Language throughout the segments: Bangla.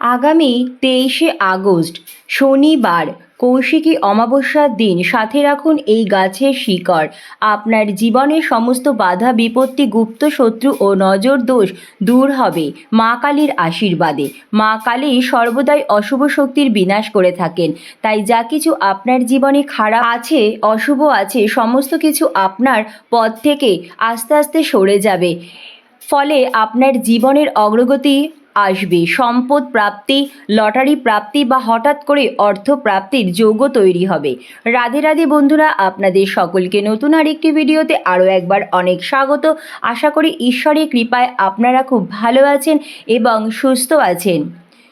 আগামী তেইশে আগস্ট শনিবার কৌশিকী অমাবস্যার দিন সাথে রাখুন এই গাছের শিকড়। আপনার জীবনের সমস্ত বাধা, বিপত্তি, গুপ্ত শত্রু ও নজর দোষ দূর হবে মা কালীর আশীর্বাদে। মা কালী সর্বদাই অশুভ শক্তির বিনাশ করে থাকেন। তাই যা কিছু আপনার জীবনে খারাপ আছে, অশুভ আছে, সমস্ত কিছু আপনার পথ থেকে আস্তে আস্তে সরে যাবে। ফলে আপনার জীবনের অগ্রগতি আসবে। সম্পদ প্রাপ্তি, লটারি প্রাপ্তি বা হঠাৎ করে অর্থ প্রাপ্তির যোগ্য তৈরি হবে। রাধে রাধে বন্ধুরা, আপনাদের সকলকে নতুন আরেকটি ভিডিওতে আরও একবার অনেক স্বাগত। আশা করি ঈশ্বরের কৃপায় আপনারা খুব ভালো আছেন এবং সুস্থ আছেন।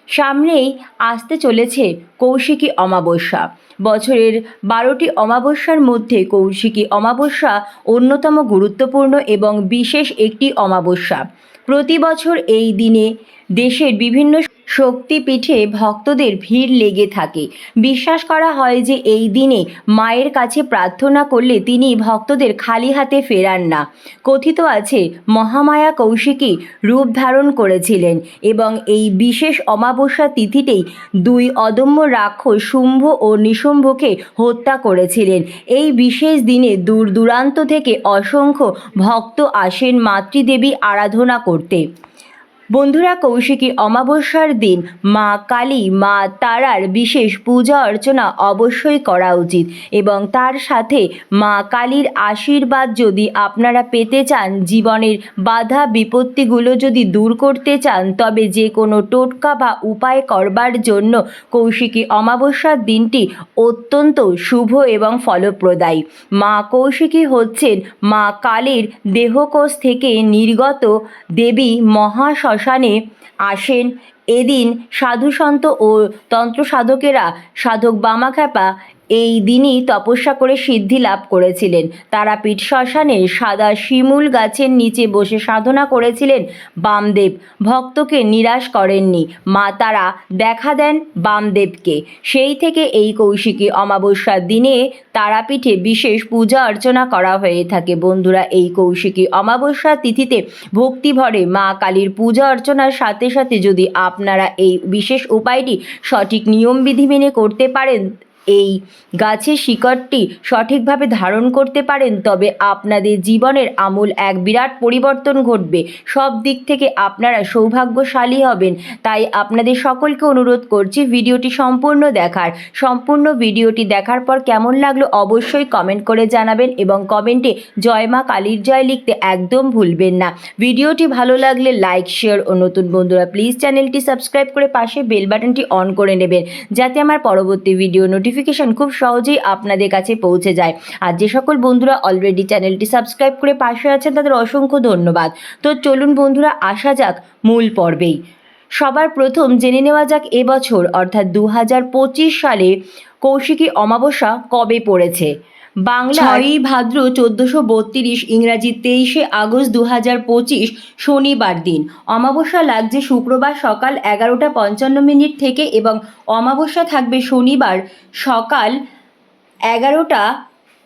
সামনেই আসতে চলেছে কৌশিকী অমাবস্যা। বছরের বারোটি অমাবস্যার মধ্যে কৌশিকী অমাবস্যা অন্যতম গুরুত্বপূর্ণ এবং বিশেষ একটি অমাবস্যা। প্রতি বছর এই দিনে দেশের বিভিন্ন শক্তিপীঠে ভক্তদের ভিড় লেগে থাকে। বিশ্বাস করা হয় যে এই দিনে মায়ের কাছে প্রার্থনা করলে তিনি ভক্তদের খালি হাতে ফেরান না। কথিত আছে, মহামায়া কৌশিকী রূপ ধারণ করেছিলেন এবং এই বিশেষ অমাবস্যা তিথিতেই দুই অদম্য রাক্ষস শুম্ভ ও নিশুম্ভকে হত্যা করেছিলেন। এই বিশেষ দিনে দূর দূরান্ত থেকে অসংখ্য ভক্ত আসেন মাতৃদেবী আরাধনা করতে। বন্ধুরা কৌশিকী অমাবস্যার দিন, মা কালী, মা তারার বিশেষ পূজা অর্চনা অবশ্যই করা উচিত। এবং তার সাথে মা কালীর আশীর্বাদ যদি আপনারা পেতে চান, জীবনের বাধা বিপত্তিগুলো যদি দূর করতে চান, তবে যে কোনো টোটকা বা উপায় করবার জন্য কৌশিকী অমাবস্যার দিনটি অত্যন্ত শুভ এবং ফলপ্রদায়ী। মা কৌশিকী হচ্ছেন মা কালীর দেহকোষ থেকে নির্গত দেবী মহা শ্মশানে আসেন। এদিন সাধুসন্ত ও তন্ত্র সাধকেরা সাধক বামাখ্যাপা এই দিনই তপস্যা করে সিদ্ধি লাভ করেছিলেন। তারাপীঠ শ্মশানে সাদা শিমুল গাছের নিচে বসে সাধনা করেছিলেন বামদেব। ভক্তকে নিরাশ করেননি। মা তারা দেখা দেন বামদেবকে। সেই থেকে এই কৌশিকী অমাবস্যার দিনে তারাপীঠে বিশেষ পূজা অর্চনা করা হয়ে থাকে। বন্ধুরা, এই কৌশিকী অমাবস্যা তিথিতে ভক্তিভরে মা কালীর পূজা অর্চনার সাথে সাথে যদি আপনারা এই বিশেষ উপায়টি সঠিক নিয়মবিধি মেনে করতে পারেন এই গাছের শিকড়টি সঠিকভাবে ধারণ করতে পারেন, তবে আপনাদের জীবনের আমূল এক বিরাট পরিবর্তন ঘটবে। সব দিক থেকে আপনারা সৌভাগ্যশালী হবেন। তাই আপনাদের সকলকে অনুরোধ করছি ভিডিওটি সম্পূর্ণ দেখার। সম্পূর্ণ ভিডিওটি দেখার পর কেমন লাগল অবশ্যই কমেন্ট করে জানাবেন এবং কমেন্টে জয় মা কালীর জয় লিখতে একদম ভুলবেন না। ভিডিওটি ভালো লাগলে লাইক, শেয়ার ও নতুন বন্ধুরা প্লিজ চ্যানেলটি সাবস্ক্রাইব করে পাশে বেল বাটনটি অন করে নেবেন, যাতে আমার পরবর্তী ভিডিও নোটিফিকেশন খুব সহজেই আপনাদের কাছে পৌঁছে যায়। আর যে সকল বন্ধুরা অলরেডি চ্যানেলটি সাবস্ক্রাইব করে পাশে আছেন, তাদের অসংখ্য ধন্যবাদ। তো চলুন বন্ধুরা, আসা যাক মূল পর্বেই। সবার প্রথম জেনে নেওয়া যাক এবছর অর্থাৎ দু হাজার পঁচিশ সালে কৌশিকী অমাবস্যা কবে পড়েছে? বাংলা ছয়ই ভাদ্র চোদ্দশো বত্রিশ ইংরাজি তেইশে আগস্ট দু হাজার পঁচিশ শনিবার দিন। অমাবস্যা লাগছে শুক্রবার সকাল এগারোটা পঞ্চান্ন মিনিট থেকে এবং অমাবস্যা থাকবে শনিবার সকাল এগারোটা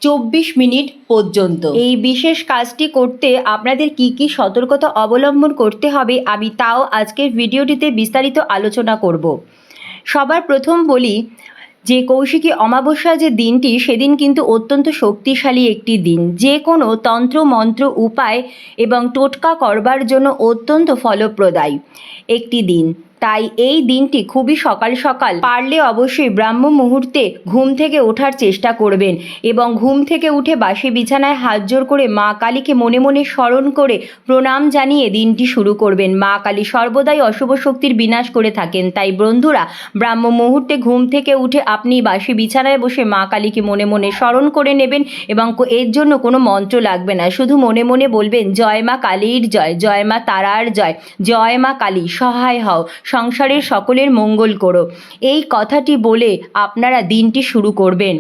চব্বিশ মিনিট পর্যন্ত। এই বিশেষ কাজটি করতে আপনাদের কি কি সতর্কতা অবলম্বন করতে হবে আমি তাও আজকের ভিডিওটিতে বিস্তারিত আলোচনা করব। সবার প্রথম বলি যে কৌশিকী অমাবস্যা যে দিনটি, সেদিন কিন্তু অত্যন্ত শক্তিশালী একটি দিন। যে কোনো তন্ত্র, মন্ত্র, উপায় এবং টোটকা করবার জন্য অত্যন্ত ফলপ্রদায়ী একটি দিন। তাই এই দিনটি খুবই সকাল সকাল। পারলে অবশ্যই ব্রাহ্ম মুহূর্তে ঘুম থেকে ওঠার চেষ্টা করবেন এবং ঘুম থেকে উঠে বাসি বিছানায় হাত জোর করে মা কালীকে মনে মনে স্মরণ করে প্রণাম জানিয়ে দিনটি শুরু করবেন। মা কালী সর্বদাই অশুভ শক্তির বিনাশ করে থাকেন। তাই বন্ধুরা, ব্রাহ্ম মুহূর্তে ঘুম থেকে উঠে আপনি বাসি বিছানায় বসে মা কালীকে মনে মনে স্মরণ করে নেবেন এবং এর জন্য কোনো মন্ত্র লাগবে না। শুধু মনে মনে বলবেন, জয় মা কালীর জয় জয় মা তারার জয় জয় মা কালী, সহায় হও। সংসারের সকলের মঙ্গল করো। এই কথাটি বলে আপনারা দিনটি শুরু করবেন।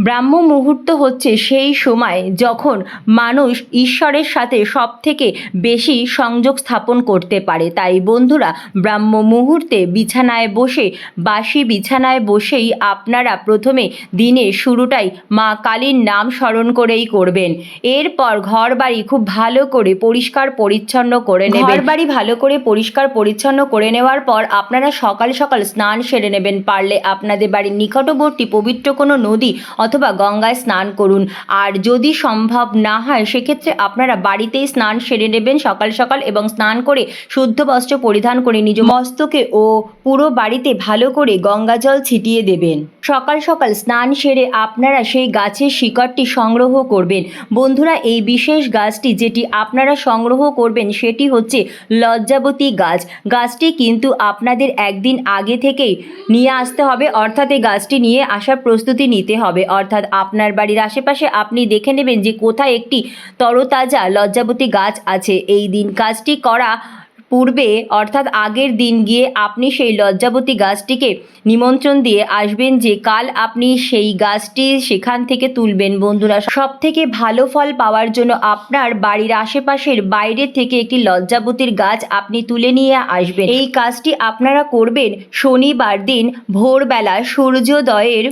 ব্রাহ্ম মুহূর্ত হচ্ছে সেই সময় যখন মানুষ ঈশ্বরের সাথে সব থেকে বেশি সংযোগ স্থাপন করতে পারে। তাই বন্ধুরা, ব্রাহ্ম মুহূর্তে বিছানায় বসে, বাসি বিছানায় বসেই আপনারা প্রথমে দিনের শুরুটাই মা কালীর নাম স্মরণ করেই করবেন। এরপর ঘর বাড়ি খুব ভালো করে পরিষ্কার পরিচ্ছন্ন করে নেবেন। ঘর বাড়ি ভালো করে পরিষ্কার পরিচ্ছন্ন করে নেওয়ার পর আপনারা সকাল সকাল স্নান সেরে নেবেন। পারলে আপনাদের বাড়ির নিকটবর্তী পবিত্র কোনো নদী অথবা গঙ্গায় স্নান করুন। আর যদি সম্ভব না হয়, সেক্ষেত্রে আপনারা বাড়িতেই স্নান সেরে নেবেন সকাল সকাল এবং স্নান করে শুদ্ধ বস্ত্র পরিধান করে নিজ মস্তকে ও পুরো বাড়িতে ভালো করে গঙ্গা জল ছিটিয়ে দেবেন। সকাল সকাল স্নান সেরে আপনারা সেই গাছের শিকড়টি সংগ্রহ করবেন। বন্ধুরা, এই বিশেষ গাছটি যেটি আপনারা সংগ্রহ করবেন, সেটি হচ্ছে লজ্জাবতী গাছ। গাছটি কিন্তু আপনাদের একদিন আগে থেকেই নিয়ে আসতে হবে, অর্থাৎ এই গাছটি নিয়ে আসার প্রস্তুতি নিতে হবে। অর্থাৎ আপনার বাড়ির আশেপাশে আপনি দেখে নেবেন যে কোথায় একটি তরতাজা লজ্জাবতী গাছ আছে। এই দিন কাজটি করা পূর্বে অর্থাৎ আগের দিন গিয়ে আপনি সেই লজ্জাবতী গাছটিকে নিমন্ত্রণ দিয়ে আসবেন যে কাল আপনি সেই গাছটি সেখান থেকে তুলবেন। বন্ধুরা সব থেকে ভালো ফল পাওয়ার জন্য আপনার বাড়ির আশেপাশের বাইরে থেকে একটি লজ্জাবতীর গাছ আপনি তুলে নিয়ে আসবেন। এই কাজটি আপনারা করবেন শনিবার দিন ভোরবেলা সূর্যোদয়ের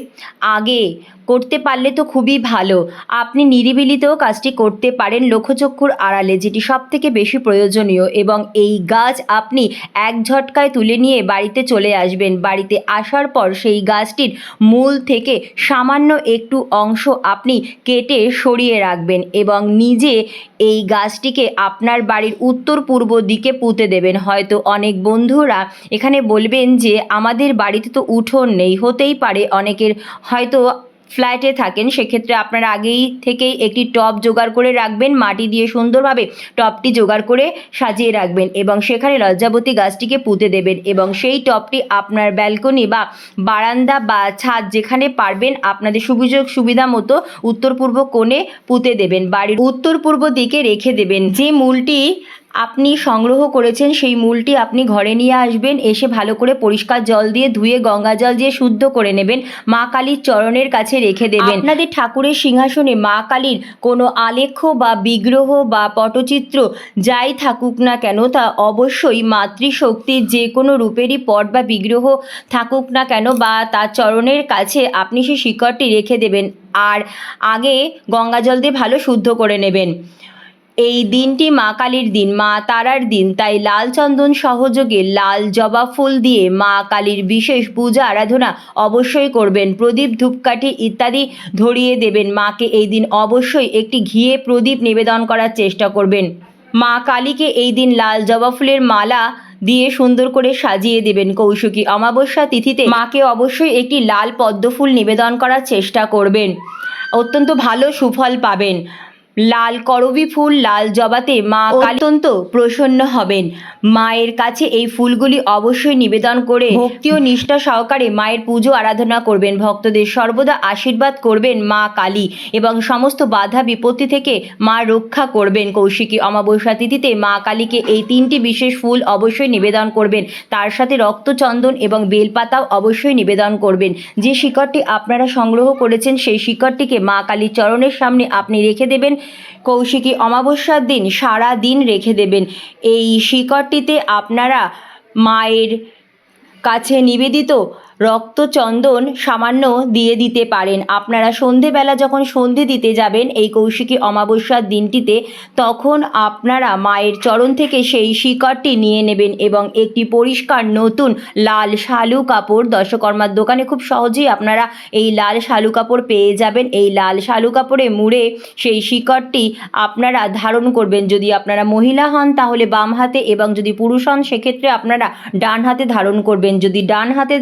আগে। করতে পারলে তো খুবই ভালো। আপনি নিরিবিলিতেও কাজটি করতে পারেন লক্ষ্যচক্ষুর আড়ালে, যেটি সব থেকে বেশি প্রয়োজনীয় এবং এই গাছ আপনি এক ঝটকায় তুলে নিয়ে বাড়িতে চলে আসবেন। বাড়িতে আসার পর সেই গাছটির মূল থেকে সামান্য একটু অংশ আপনি কেটে সরিয়ে রাখবেন এবং নিজে এই গাছটিকে আপনার বাড়ির উত্তর পূর্ব দিকে পুঁতে দেবেন। হয়তো অনেক বন্ধুরা এখানে বলবেন যে, আমাদের বাড়িতে তো উঠোন নেই। হতেই পারে, অনেকের হয়তো ফ্ল্যাটে থাকেন, সেক্ষেত্রে আপনারা আগেই থেকেই একটি টব জোগাড় করে রাখবেন, মাটি দিয়ে সুন্দরভাবে টবটি জোগাড় করে সাজিয়ে রাখবেন এবং সেখানে লজ্জাবতী গাছটিকে পুঁতে দেবেন এবং সেই টবটি আপনার ব্যালকনি বা বারান্দা বা ছাদ যেখানে পারবেন আপনাদের সুবিযোগ সুবিধা মতো উত্তর পূর্ব কোণে পুঁতে দেবেন। বাড়ির উত্তর পূর্ব দিকে রেখে দেবেন। যে মূলটি আপনি সংগ্রহ করেছেন, সেই মূলটি আপনি ঘরে নিয়ে আসবেন, এসে ভালো করে পরিষ্কার জল দিয়ে ধুয়ে গঙ্গা জল দিয়ে শুদ্ধ করে নেবেন, মা কালীর চরণের কাছে রেখে দেবেন। আপনাদের ঠাকুরের সিংহাসনে মা কালীর কোনো আলেখ্য বা বিগ্রহ বা পটচিত্র যাই থাকুক না কেন, তা অবশ্যই মাতৃশক্তির যে কোনো রূপেরই পট বা বিগ্রহ থাকুক না কেন বা তার চরণের কাছে আপনি সেই শিকড়টি রেখে দেবেন। আর আগে গঙ্গা জল দিয়ে ভালো শুদ্ধ করে নেবেন। এই দিনটি মা কালীর দিন, মা তারার দিন। তাই লাল চন্দন সহযোগে লাল জবা ফুল দিয়ে মা কালীর বিশেষ পূজা, আরাধনা অবশ্যই করবেন। প্রদীপ, ধূপকাঠি ইত্যাদি ধরিয়ে দেবেন। মাকে এই দিন অবশ্যই একটি ঘিয়ে প্রদীপ নিবেদন করার চেষ্টা করবেন। মা কালীকে এই দিন লাল জবা ফুলের মালা দিয়ে সুন্দর করে সাজিয়ে দেবেন। কৌশিকী অমাবস্যা তিথিতে মাকে অবশ্যই একটি লাল পদ্ম ফুল নিবেদন করার চেষ্টা করবেন। অত্যন্ত ভালো সুফল পাবেন। লাল করবি ফুল লাল জবাতে মা অত্যন্ত প্রসন্ন হবেন। মায়ের কাছে এই ফুলগুলি অবশ্যই নিবেদন করে ভক্তি ও নিষ্ঠা সহকারে মায়ের পুজো আরাধনা করবেন। ভক্তদের সর্বদা আশীর্বাদ করবেন মা কালী এবং সমস্ত বাধা বিপত্তি থেকে মা রক্ষা করবেন। কৌশিকী অমাবস্যা তিথিতে মা কালীকে এই তিনটি বিশেষ ফুল অবশ্যই নিবেদন করবেন। তার সাথে রক্তচন্দন এবং বেলপাতাও অবশ্যই নিবেদন করবেন। যে শিকড়টি আপনারা সংগ্রহ করেছেন সেই শিকড়টিকে মা কালীর চরণের সামনে আপনি রেখে দেবেন। কৌশিকী অমাবস্যার দিন সারা দিন রেখে দেবেন। এই শিকড়টিতে আপনারা মায়ের কাছে নিবেদিত রক্তচন্দন সামান্য দিয়ে দিতে পারেন। আপনারা সন্ধেবেলা যখন সন্ধে দিতে যাবেন এই কৌশিকী অমাবস্যার দিনটিতে, তখন আপনারা মায়ের চরণ থেকে সেই শিকড়টি নিয়ে নেবেন এবং একটি পরিষ্কার নতুন লাল শালু কাপড়, দশকর্মার দোকানে খুব সহজেই আপনারা এই লাল শালু কাপড় পেয়ে যাবেন। এই লাল শালু কাপড়ে মুড়ে সেই শিকড়টি আপনারা ধারণ করবেন। যদি আপনারা মহিলা হন, তাহলে বাম হাতে এবং যদি পুরুষ হন, সেক্ষেত্রে আপনারা ডান হাতে ধারণ করবেন। যদি ডান হাতে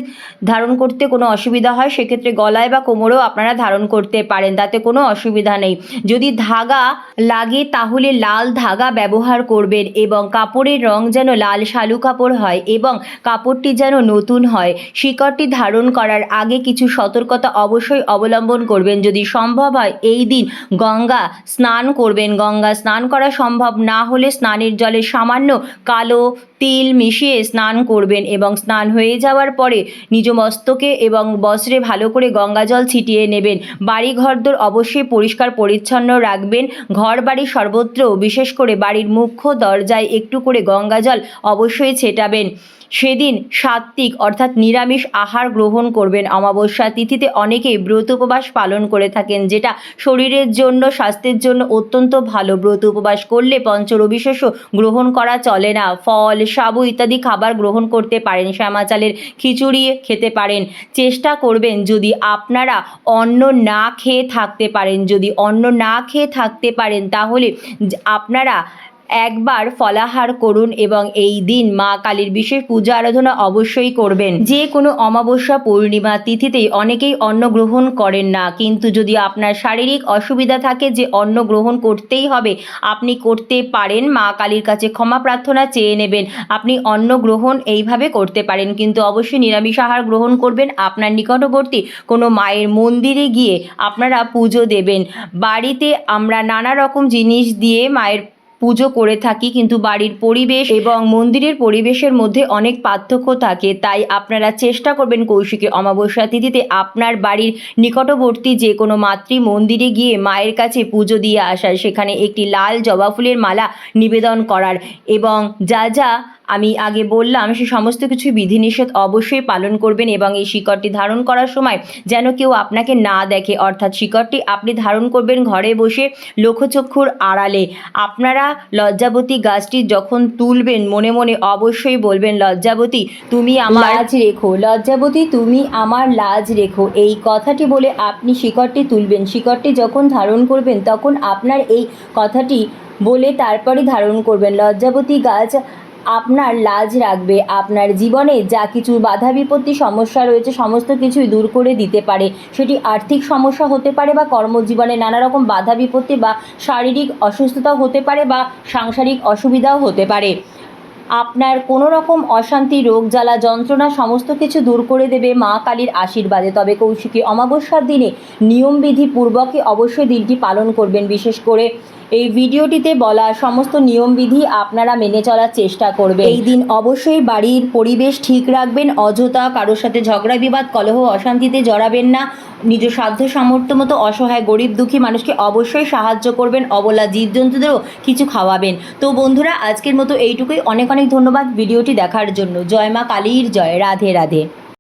ধারণ করতে কোনো অসুবিধা হয়, সেক্ষেত্রে গলায় বা কোমরেও আপনারা ধারণ করতে পারেন, তাতে কোনো অসুবিধা নেই। যদি ধাগা লাগে তাহলে লাল ধাগা ব্যবহার করবেন এবং কাপড়ের রং যেন লাল শালু কাপড় হয় এবং কাপড়টি যেন নতুন হয়। শিকড়টি ধারণ করার আগে কিছু সতর্কতা অবশ্যই অবলম্বন করবেন। যদি সম্ভব হয়, এই দিন গঙ্গা স্নান করবেন। গঙ্গা স্নান করা সম্ভব না হলে স্নানের জলে সামান্য কালো তেল মিশিয়ে স্নান করবেন এবং স্নান হয়ে যাওয়ার পরে নিজ মস্তকে এবং বস্ত্রে ভালো করে গঙ্গাজল ছিটিয়ে নেবেন। বাড়ি ঘরদোর অবশ্যই পরিষ্কার পরিচ্ছন্ন রাখবেন। ঘর বাড়ি সর্বত্র, বিশেষ করে বাড়ির মুখ্য দরজায় একটু করে গঙ্গা জল অবশ্যই ছেটাবেন। সেদিন সাত্ত্বিক অর্থাৎ নিরামিষ আহার গ্রহণ করবেন অমাবস্যা তিথিতে অনেকেই ব্রত উপবাস পালন করে থাকেন, যেটা শরীরের জন্য, স্বাস্থ্যের জন্য অত্যন্ত ভালো। ব্রত উপবাস করলে পঞ্চরবিশেষ গ্রহণ করা চলে না। ফল, সাবু ইত্যাদি খাবার গ্রহণ করতে পারেন শ্যামাচালের খিচুড়ি খেতে পারেন। চেষ্টা করবেন যদি আপনারা অন্ন না খেয়ে থাকতে পারেন, যদি অন্ন না খেয়ে থাকতে পারেন, তাহলে আপনারা একবার ফলাহার করুন এবং এই দিন মা কালীর বিশেষ পূজা আরাধনা অবশ্যই করবেন। যে কোনো অমাবস্যা পূর্ণিমা তিথিতেই অনেকেই অন্ন গ্রহণ করেন না। কিন্তু যদি আপনার শারীরিক অসুবিধা থাকে যে অন্ন গ্রহণ করতেই হবে, আপনি করতে পারেন। মা কালীর কাছে ক্ষমা প্রার্থনা চেয়ে নেবেন। আপনি অন্ন গ্রহণ এইভাবে করতে পারেন। কিন্তু অবশ্যই নিরামিষ আহার গ্রহণ করবেন। আপনার নিকটবর্তী কোনো মায়ের মন্দিরে গিয়ে আপনারা পুজো দেবেন। বাড়িতে আমরা নানা রকম জিনিস দিয়ে মায়ের পুজো করে থাকি, কিন্তু বাড়ির পরিবেশ এবং মন্দিরের পরিবেশের মধ্যে অনেক পার্থক্য থাকে। তাই আপনারা চেষ্টা করবেন কৌশিকী অমাবস্যা তিথিতে আপনার বাড়ির নিকটবর্তী যে কোনো মাতৃ মন্দিরে গিয়ে মায়ের কাছে পুজো দিয়ে আসার, সেখানে একটি লাল জবা ফুলের মালা নিবেদন করার এবং যা যা আমি আগে বললাম, সে সমস্ত কিছু বিধিনিষেধ অবশ্যই পালন করবেন এবং এই শিকড়টি ধারণ করার সময় যেন কেউ আপনাকে না দেখে। অর্থাৎ শিকড়টি আপনি ধারণ করবেন ঘরে বসে লক্ষ্যচক্ষুর আড়ালে। আপনারা লজ্জাবতী গাছটি যখন তুলবেন, মনে মনে অবশ্যই বলবেন, লজ্জাবতী, তুমি আমার লাজ রেখো, লজ্জাবতী, তুমি আমার লাজ রেখো। এই কথাটি বলে আপনি শিকড়টি তুলবেন। শিকড়টি যখন ধারণ করবেন, তখন আপনার এই কথাটি বলে তারপরে ধারণ করবেন। লজ্জাবতী গাছ আপনার লাজ রাখবে, আপনার জীবনে যা কিছু বাধা বিপত্তি সমস্যা রয়েছে সমস্ত কিছুই দূর করে দিতে পারে। সেটি আর্থিক সমস্যা হতে পারে বা কর্মজীবনে নানা রকম বাধা বিপত্তি বা শারীরিক অসুস্থতাও হতে পারে বা সাংসারিক অসুবিধাও হতে পারে। আপনার কোনো রকম অশান্তি, রোগ, জ্বালা, যন্ত্রণা সমস্ত কিছু দূর করে দেবে মা কালীর আশীর্বাদে। তবে কৌশিকী অমাবস্যার দিনে নিয়মবিধি পূর্বকে অবশ্যই দিনটি পালন করবেন। বিশেষ করে এই ভিডিওটিতে বলা সমস্ত নিয়মবিধি আপনারা মেনে চলার চেষ্টা করবেন। এই দিন অবশ্যই বাড়ির পরিবেশ ঠিক রাখবেন, অযথা কারোর সাথে ঝগড়া, বিবাদ, কলহ, অশান্তিতে জড়াবেন না। নিজ সাধ্য সামর্থ্য মতো অসহায়, গরিব, দুঃখী মানুষকে অবশ্যই সাহায্য করবেন, অবলা জীবজন্তুদেরও কিছু খাওয়াবেন। তো বন্ধুরা, আজকের মতো এইটুকুই। অনেক অনেক ধন্যবাদ ভিডিওটি দেখার জন্য। জয় মা কালীর জয়। রাধে রাধে।